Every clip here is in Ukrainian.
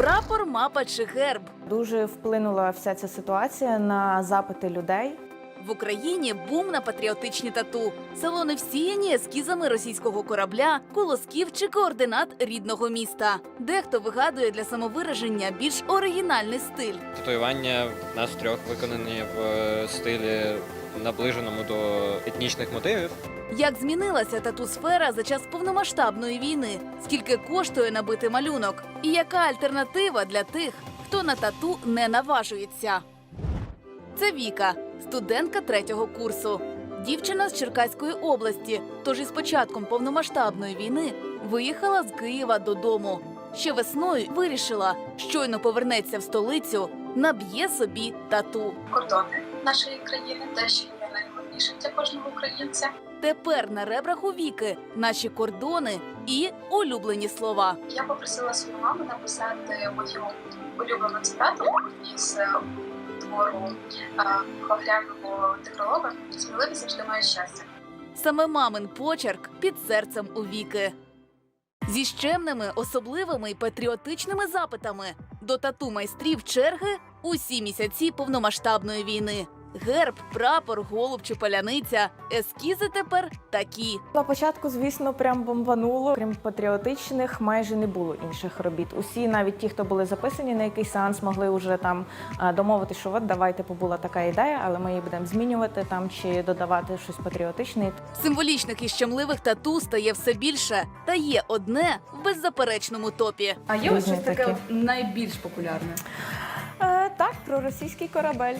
Прапор, мапа чи герб. Дуже вплинула вся ця ситуація на запити людей. В Україні бум на патріотичні тату. Салони всіяні ескізами російського корабля, колосків чи координат рідного міста. Дехто вигадує для самовираження більш оригінальний стиль. Татуювання нас трьох виконані в е, стилі наближеному до етнічних мотивів. Як змінилася тату-сфера за час повномасштабної війни? Скільки коштує набити малюнок? І яка альтернатива для тих, хто на тату не наважується? Це Віка, студентка третього курсу. Дівчина з Черкаської області, тож із початком повномасштабної війни виїхала з Києва додому. Ще весною вирішила, щойно повернеться в столицю, наб'є собі тату. кордони нашої країни, те, що є найголовніше для кожного українця. Тепер на ребрах у віки наші кордони і улюблені слова. Я попросила свою маму написати мою улюблену цитату із е, твору е, Багряного сміливість «Сміливі завжди має щастя. Саме мамин почерк під серцем у віки. Зі щемними, особливими й патріотичними запитами до тату майстрів черги усі місяці повномасштабної війни. Герб, прапор, голуб чи паляниця. Ескізи тепер такі. На початку, звісно, прям бомбануло. Крім патріотичних, майже не було інших робіт. Усі, навіть ті, хто були записані на якийсь сеанс, могли вже там домовити, що от давайте, бо була така ідея, але ми її будемо змінювати там чи додавати щось патріотичне. Символічних і щемливих тату стає все більше. Та є одне в беззаперечному топі. А є ось щось таке найбільш популярне. Так, про російський корабель.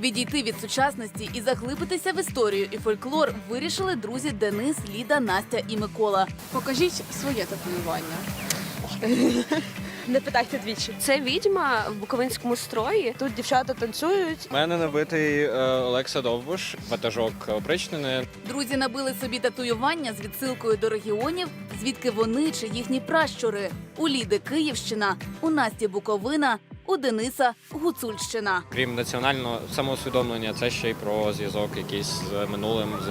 Відійти від сучасності і заглибитися в історію і фольклор вирішили друзі Денис, Ліда, Настя і Микола. Покажіть своє татуювання. Не питайте двічі. Це відьма в буковинському строї. Тут дівчата танцюють. У мене набитий е, Олекса Довбуш, ватажок опричнини. Друзі набили собі татуювання з відсилкою до регіонів, звідки вони чи їхні пращури. У Ліди Київщина, у Насті Буковина, у Дениса Гуцульщина. Крім національного самоусвідомлення, це ще й про зв'язок якийсь з минулим, з,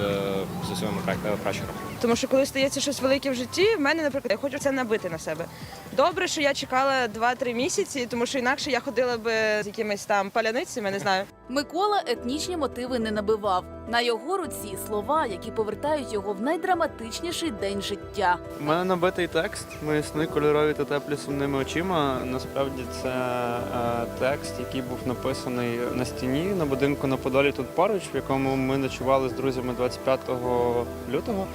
з своїми пра- пращурами. Тому що коли стається щось велике в житті, в мене, наприклад, я хочу це набити на себе. Добре, що я чекала 2-3 місяці, тому що інакше я ходила би з якимись там паляницями, не знаю. Микола етнічні мотиви не набивав. На його руці слова, які повертають його в найдраматичніший день життя. У мене набитий текст. Мої сни кольорові та теплі сумними очима. Насправді це е, текст, який був написаний на стіні на будинку на Подолі тут поруч, в якому ми ночували з друзями 25 лютого.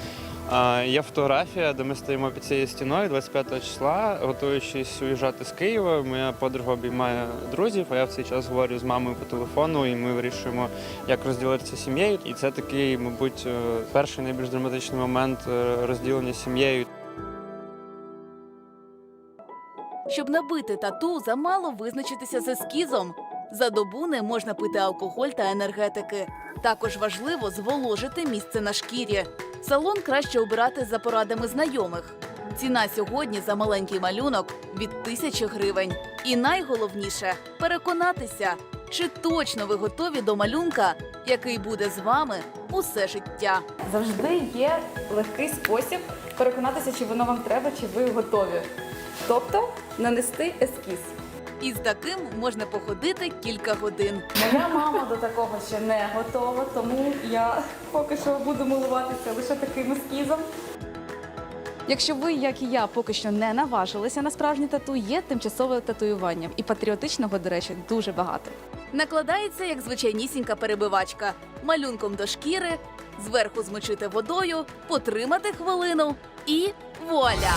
Є фотографія, де ми стоїмо під цією стіною 25 числа, готуючись уїжджати з Києва. Моя подруга обіймає друзів, а я в цей час говорю з мамою по телефону, і ми вирішуємо, як розділитися сім'єю. І це такий, мабуть, е, перший найбільш драматичний момент е, розділення сім'єю. Щоб набити тату, замало визначитися з ескізом. За добу не можна пити алкоголь та енергетики. Також важливо зволожити місце на шкірі. Салон краще обирати за порадами знайомих. Ціна сьогодні за маленький малюнок від тисячі гривень. І найголовніше переконатися, чи точно ви готові до малюнка, який буде з вами усе життя. Завжди є легкий спосіб переконатися, чи воно вам треба, чи ви готові. Тобто нанести ескіз. І з таким можна походити кілька годин. Моя мама до такого ще не готова, тому я поки що буду милуватися лише таким ескізом. Якщо ви, як і я, поки що не наважилися на справжнє тату, є тимчасове татуювання. І патріотичного, до речі, дуже багато. Накладається як звичайнісінька перебивачка. Малюнком до шкіри, зверху змочити водою, потримати хвилину і вуаля!